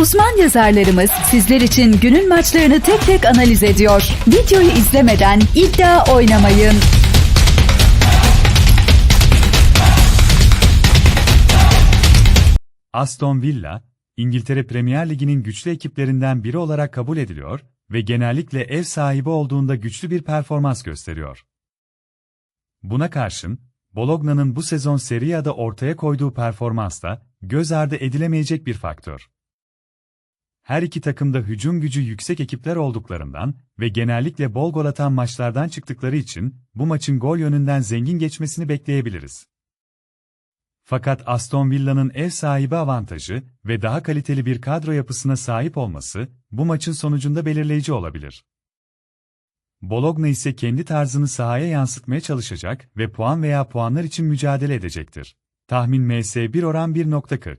Uzman yazarlarımız sizler için günün maçlarını tek tek analiz ediyor. Videoyu izlemeden iddia oynamayın. Aston Villa, İngiltere Premier Ligi'nin güçlü ekiplerinden biri olarak kabul ediliyor ve genellikle ev sahibi olduğunda güçlü bir performans gösteriyor. Buna karşın, Bologna'nın bu sezon Serie A'da ortaya koyduğu performans da göz ardı edilemeyecek bir faktör. Her iki takım da hücum gücü yüksek ekipler olduklarından ve genellikle bol gol atan maçlardan çıktıkları için bu maçın gol yönünden zengin geçmesini bekleyebiliriz. Fakat Aston Villa'nın ev sahibi avantajı ve daha kaliteli bir kadro yapısına sahip olması bu maçın sonucunda belirleyici olabilir. Bologna ise kendi tarzını sahaya yansıtmaya çalışacak ve puan veya puanlar için mücadele edecektir. Tahmin MS1 oran 1.40